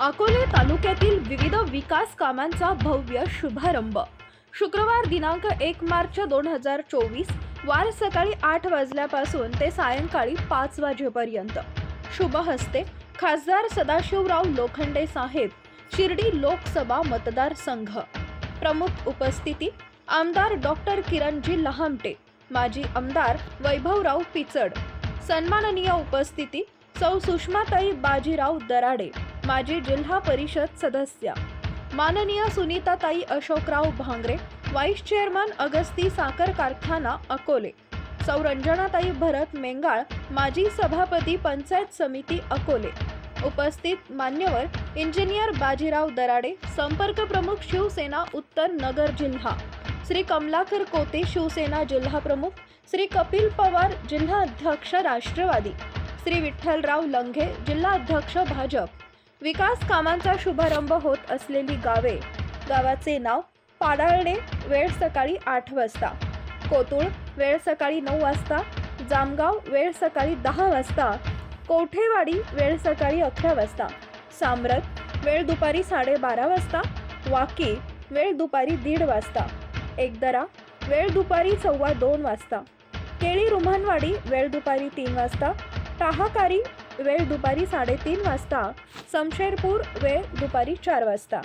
अकोले तालुक्यातील विविध विकास कामांचा भव्य शुभारंभ. शुक्रवार दिनांक एक मार्च दोन हजार चोवीस वार सकाळी आठ वाजल्यापासून ते सायंकाळी पाच वाजेपर्यंत. शुभ हस्ते खासदार सदाशिवराव लोखंडे साहेब शिर्डी लोकसभा मतदारसंघ प्रमुख उपस्थिती आमदार डॉक्टर किरणजी लहामटे माजी आमदार वैभवराव पिचड. सन्माननीय उपस्थिती सौ सुषमाताई बाजीराव दराडे. माजी जिल्हा परिषद सदस्य. माननीय सुनीताताई अशोकराव भांगरे व्हाईस चेअरमन अगस्ती साखर कारखाना अकोले. सौरंजनाताई भरत मेंगाळ माजी सभापती पंचायत समिती अकोले. उपस्थित मान्यवर इंजिनियर बाजीराव दराडे संपर्क प्रमुख शिवसेना उत्तर नगर जिल्हा. श्री कमलाकर कोते शिवसेना जिल्हा प्रमुख. श्री कपिल पवार जिल्हा अध्यक्ष राष्ट्रवादी. श्री विठ्ठलराव लंघे जिल्हा अध्यक्ष भाजप. विकास कामांचा शुभारंभ होत असलेली गावे. गावाचे नाव पाडाळणे वेळ सकाळी आठ वाजता. कोतुळ वेळ सकाळी नऊ वाजता. जामगाव वेळ सकाळी दहा वाजता. कोठेवाडी वेळ सकाळी अकरा वाजता. सामरत वेळ दुपारी साडेबारा वाजता. वाकी वेळ दुपारी दीड वाजता. एकदरा वेळ दुपारी सव्वा दोन वाजता. केळी रुमानवाडी वेळ दुपारी तीन वाजता. टाहाकारी वेळ दुपारी साडेतीन वाजता समशेरपूर वेळ दुपारी चार वाजता.